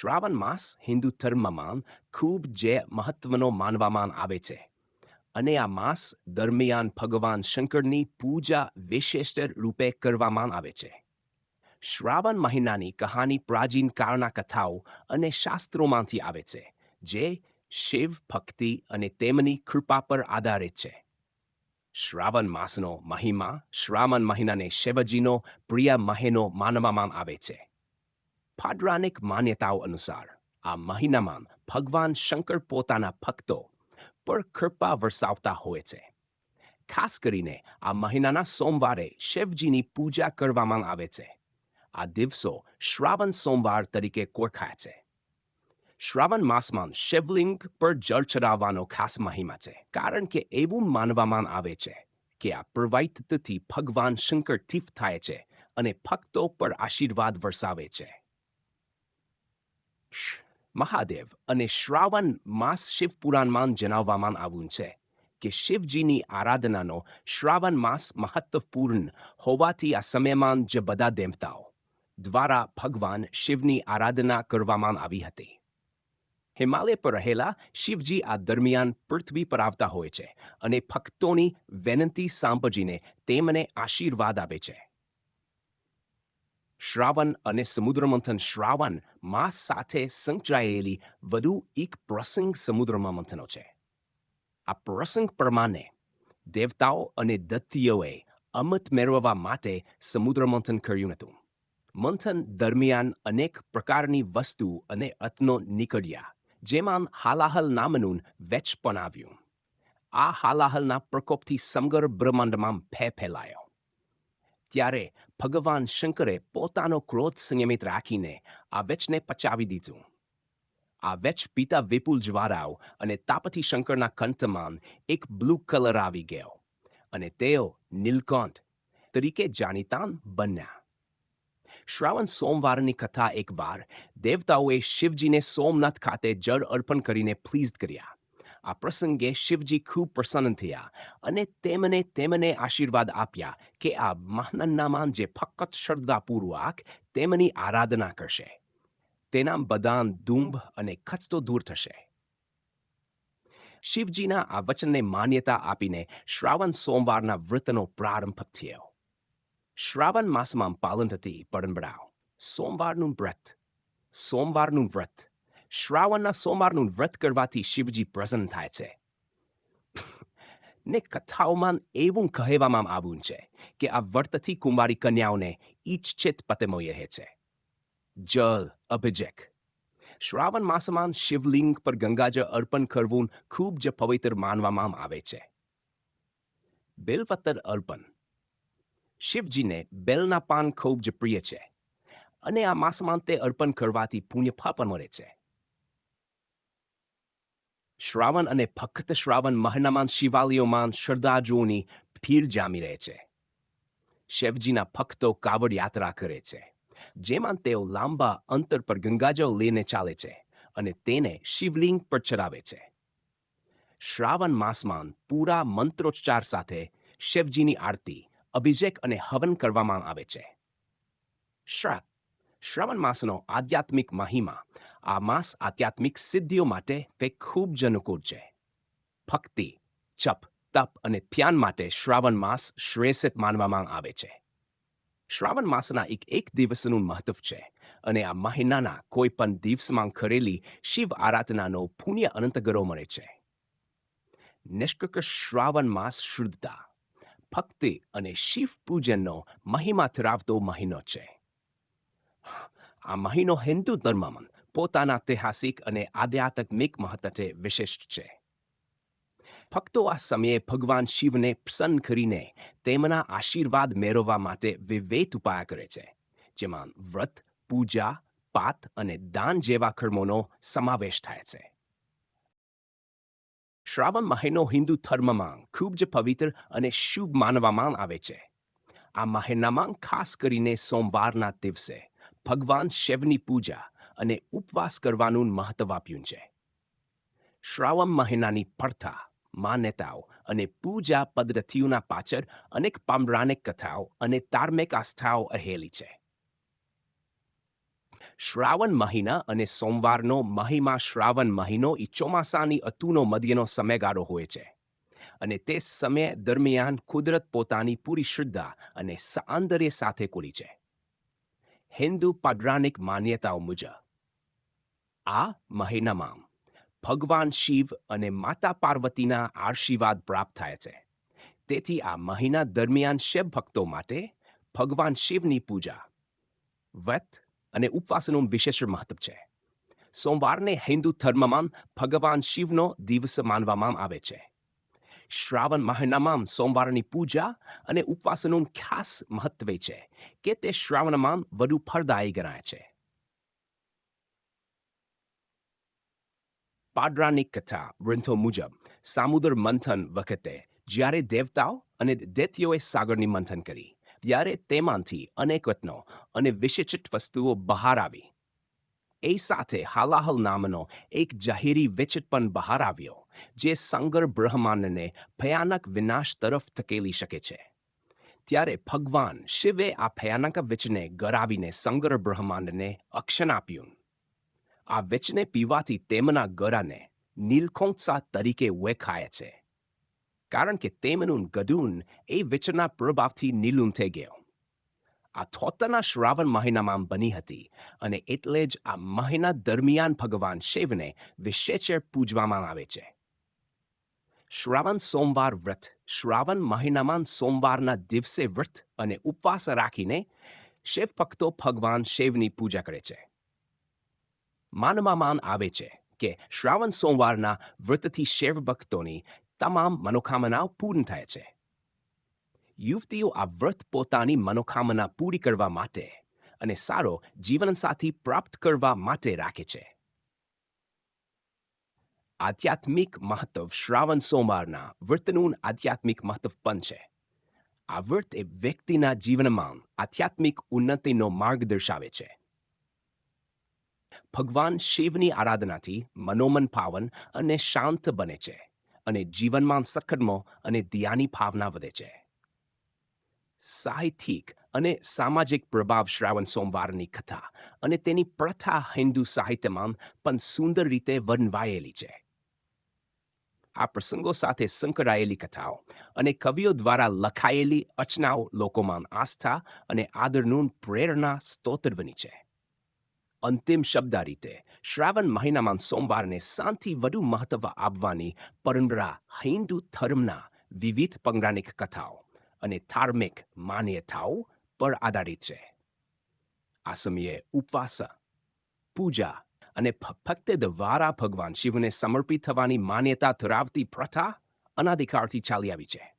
શ્રાવણ માસ હિન્દુ ધર્મમાં ખૂબ જે મહત્વનો માનવામાં આવે છે. અને આ માસ દરમિયાન ભગવાન શંકરની પૂજા વિશેષ રૂપે કરવામાં આવે છે. શ્રાવણ મહિનાની કહાની પ્રાચીન કાળના કથાઓ અને શાસ્ત્રોમાંથી આવે છે, જે શિવ ભક્તિ અને તેમની કૃપા પર આધારિત છે. શ્રાવણ માસનો મહિમા શ્રાવણ મહિનાને શિવજીનો પ્રિય મહિનો માનવામાં આવે છે. પૌરાણિક માન્યતાઓ અનુસાર, આ મહિનામાં ભગવાન શંકર પોતાના ભક્તો પર કૃપા વરસાવતા હોય છે. ખાસ કરીને આ મહિનાના સોમવારે શિવજીની પૂજા કરવામાં આવે છે. આ દિવસો શ્રાવણ સોમવાર તરીકે ઓળખાય છે. શ્રાવણ માસમાં શિવલિંગ પર જળ ચડાવવાનો ખાસ મહિમા છે, કારણ કે એવું માનવામાં આવે છે કે આ પ્રવાહિતથી ભગવાન શંકર તીફ થાય છે અને ભક્તો પર આશીર્વાદ વરસાવે છે. મહાદેવ અને શ્રાવણ માસ શિવ પુરાણમાં જણાવવામાં આવ્યું છે કે શિવજીની આરાધનાનો શ્રાવણ માસ મહત્વપૂર્ણ હોવાથી આ સમયમાં જે બધા દેવતાઓ દ્વારા ભગવાન શિવની આરાધના કરવામાં આવી હતી. હિમાલય પર રહેલા શિવજી આ દરમિયાન પૃથ્વી પર આવતા હોય છે અને ભક્તોની વિનંતી સાંભળીને તેમને આશીર્વાદ આપે છે. શ્રાવણ અને સમુદ્રમંથન શ્રાવણ માસ સાથે સંકળાયેલી વધુ એક પ્રસંગ સમુદ્રમાં મંથનો છે. આ પ્રસંગ પ્રમાણે દેવતાઓ અને દત્તીઓએ અમત મેળવવા માટે સમુદ્ર મંથન કર્યું હતું. મંથન દરમિયાન અનેક પ્રકારની વસ્તુ અને અતનો નીકળ્યા, જેમાં હાલાહલ નામનું વેચ પણ આવ્યું. આ હાલાહલના પ્રકોપથી સમગ્ર બ્રહ્માંડમાં ભય ફેલાયો. ત્યારે ભગવાન શંકરે પોતાનો ક્રોધ સંયમિત રાખીને આ વેચને પચાવી દીધું. આ વેચ પિતા વિપુલ જ્વારાવ અને તાપથી શંકરના કંઠમાન એક બ્લુ કલર આવી ગયો અને તેઓ નીલકંઠ તરીકે જાણીતાન બન્યા. શ્રાવણ સોમવારની કથા એકવાર દેવતાઓએ શિવજીને સોમનાથ ખાતે જળ અર્પણ કરીને પ્લીઝ કર્યા. આ પ્રસંગે શિવજી ખૂબ પ્રસન્ન થયા અને તેમને તેમને આશીર્વાદ આપ્યા કે આ મહાનન્નામાં જે ફક્ત શ્રદ્ધાપૂર્વક તેમની આરાધના કરશે. તેના બદાન દુંભ અને ખચતો દૂર થશે. શિવજીના આ વચનને માન્યતા આપીને શ્રાવણ સોમવારના વ્રતનો પ્રારંભ થયો. શ્રાવણ માસમાં પાલન થતી પરંપરાઓ. સોમવારનું વ્રત. સોમવારનું વ્રત. શ્રાવણના સોમવારનું વ્રત કરવાથી શિવજી પ્રસન્ન થાય છે. ને કથાઓમાં એવું કહેવામાં આવ્યું છે કે આ વ્રતથી કુંવારી કન્યાઓને ઈચ્છિત પતે મળે છે. જલ અભિજેક. શ્રાવણ માસમાં શિવલિંગ પર ગંગાજળ અર્પણ કરવું ખૂબ જ પવિત્ર માનવામાં આવે છે. બેલપત્ર અર્પણ. શિવજીને બેલના પાન ખૂબ જ પ્રિય છે અને આ માસમાં તે અર્પણ કરવાથી પુણ્ય પણ મળે છે. શ્રાવણ અને ફક્ત શ્રાવણ મહિનામાં શિવાલયોમાં શ્રદ્ધાળુઓની ભીડ જામી રહે છે. શિવજીના ભક્તો કાવડ યાત્રા કરે છે, જેમાં તેઓ લાંબા અંતર પર ગંગાજળ લઈને ચાલે છે અને તેને શિવલિંગ પર ચડાવે છે. શ્રાવણ માસમાં પૂરા મંત્રોચ્ચાર સાથે શિવજીની આરતી, અભિષેક અને હવન કરવામાં આવે છે. શ્રાપ શ્રાવણ માસનો આધ્યાત્મિક મહિમા. આ માસ આધ્યાત્મિક સિદ્ધિઓ માટે તે ખૂબ જ અનુકૂળ છે. ભક્તિ, જપ, તપ અને ધ્યાન માટે શ્રાવણ માસ શ્રેષ્ઠ માનવામાં આવે છે. શ્રાવણ માસના એક એક દિવસનું મહત્વ છે અને આ મહિનાના કોઈ પણ દિવસમાં કરેલી શિવ આરાધનાનો પુણ્ય અનંતગરો મળે છે. નિષ્કક શ્રાવણ માસ શુદ્ધતા, ભક્તિ અને શિવ પૂજનનો મહિમા ધરાવતો મહિનો છે. આ મહિનો હિન્દુ ધર્મમાં પોતાના ઐતિહાસિક અને આધ્યાત્મિક મહત્વે વિશિષ્ટ છે. ભક્તો આ સમયે ભગવાન શિવને પ્રસન્ન કરીને તેમના આશીર્વાદ મેળવવા માટે વિવિધ ઉપાય કરે છે, જેમાં વ્રત, પૂજા, પાત અને દાન જેવા કર્મોનો સમાવેશ થાય છે. શ્રાવણ મહિનો હિન્દુ ધર્મમાં ખૂબ જ પવિત્ર અને શુભ માનવામાં આવે છે. આ મહિનામાં ખાસ કરીને સોમવારના દિવસે ભગવાન શિવની પૂજા અને ઉપવાસ કરવાનું મહત્વ આપ્યું છે. શ્રાવણ મહિનાની પડથા, માન્યતાઓ અને પૂજા પદ્ધતિઓના પાછળ અનેક પૌરાણિક કથાઓ અને ધાર્મિક આસ્થાઓ રહેલી છે. શ્રાવણ મહિના અને સોમવારનો મહિમા શ્રાવણ મહિનો એ ચોમાસાની અતુનો મધ્યનો સમયગાળો હોય છે અને તે સમય દરમિયાન કુદરત પોતાની પૂરી શ્રદ્ધા અને સૌંદર્ય સાથે કુલી છે. હિન્દુ પૌરાણિક માન્યતાઓ મુજબ, આ મહિનામાં ભગવાન શિવ અને માતા પાર્વતીના આશીર્વાદ પ્રાપ્ત થાય છે. તેથી આ મહિના દરમિયાન શિવ ભક્તો માટે ભગવાન શિવની પૂજા, વ્રત અને ઉપવાસનું વિશેષ મહત્વ છે. સોમવારને હિન્દુ ધર્મમાં ભગવાન શિવનો દિવસ માનવામાં આવે છે. શ્રાવણ મહિનામાં સોમવારની પૂજા અને ઉપવાસનું ખાસ મહત્વ છે કે તે શ્રાવણમાં વધુ ફળદાયી ગણાય છે. પાડરાની કથા ગ્રંથો મુજબ સામુદ્ર મંથન વખતે જ્યારે દેવતાઓ અને દૈત્યોએ સાગરની મંથન કરી, ત્યારે તેમાંથી અનેક રત્નો અને વિશિષ્ટ વસ્તુઓ બહાર આવી. એ સાથે હાલાહલ નામનો એક જાહેરી વિચિત પણ બહાર આવ્યો. જે સંગર બ્રહ્માંડને ભયાનક વિનાશ તરફ ધકેલી શકે છે. ત્યારે ભગવાન શિવે આ ભયાનક વિચને ગરાવીને સંગર બ્રહ્માંડને અક્ષન આપ્યું. આ વિચને પીવાથી તેમના ગરાને નીલકોંત્સા તરીકે ઓળખાય છે. કારણ કે તેમનું ગદુન એ વિચના પ્રભાવથી નીલું થઈ ગયો. આ થોતના શ્રાવણ મહિનામાં બની હતી અને એટલે જ આ મહિના દરમિયાન ભગવાન શિવને વિશેષ પૂજવામાં આવે છે. શ્રાવણ સોમવાર વ્રત, શ્રાવણ મહિનામાં સોમવારના દિવસે વ્રત અને ઉપવાસ રાખીને શિવ ભક્તો ભગવાન શિવની પૂજા કરે છે. માનવામાં આવે છે કે શ્રાવણ સોમવારના વ્રતથી શિવ ભક્તોની તમામ મનોકામનાઓ પૂર્ણ થાય છે. યુવતીઓ આ વ્રત પોતાની મનોકામના પૂરી કરવા માટે અને સારો જીવનસાથી પ્રાપ્ત કરવા માટે રાખે છે. આધ્યાત્મિક મહત્વ શ્રાવણ સોમવારના વ્રતનું આધ્યાત્મિક મહત્વ પણ છે. આ વ્રત એ વ્યક્તિના જીવનમાં આધ્યાત્મિક ઉન્નતિનો માર્ગ દર્શાવે છે. ભગવાન શિવની આરાધનાથી મનોમન પાવન અને શાંત બને છે અને જીવનમાં સખડમો અને દિયાની ભાવના વધે છે. સાહિત્યિક અને સામાજિક પ્રભાવ શ્રાવણ સોમવારની કથા અને તેની પ્રથા હિન્દુ સાહિત્યમાં પણ સુંદર રીતે વર્ણવાયેલી છે. આ પ્રસંગો સાથે સંકળાયેલી કથાઓ અને કવિઓ દ્વારા લખાયેલી અચનાઓ લોકોમાં આસ્થા અને આદરનું પ્રેરણા સ્તોત્ર બની છે. અંતિમ શબ્દ રીતે શ્રાવણ મહિનામાં સોમવારને શાંતિ વધુ મહત્વ આપવાની પરંપરા હિન્દુ ધર્મના વિવિધ પૌરાણિક કથાઓ અને ધાર્મિક માન્યતાઓ પર આધારિત છે. આ સમયે ઉપવાસ, પૂજા અને ફક્ત દ્વારા ભગવાન શિવને સમર્પિત થવાની માન્યતા ધરાવતી પ્રથા અનાધિકારથી ચાલી આવી છે.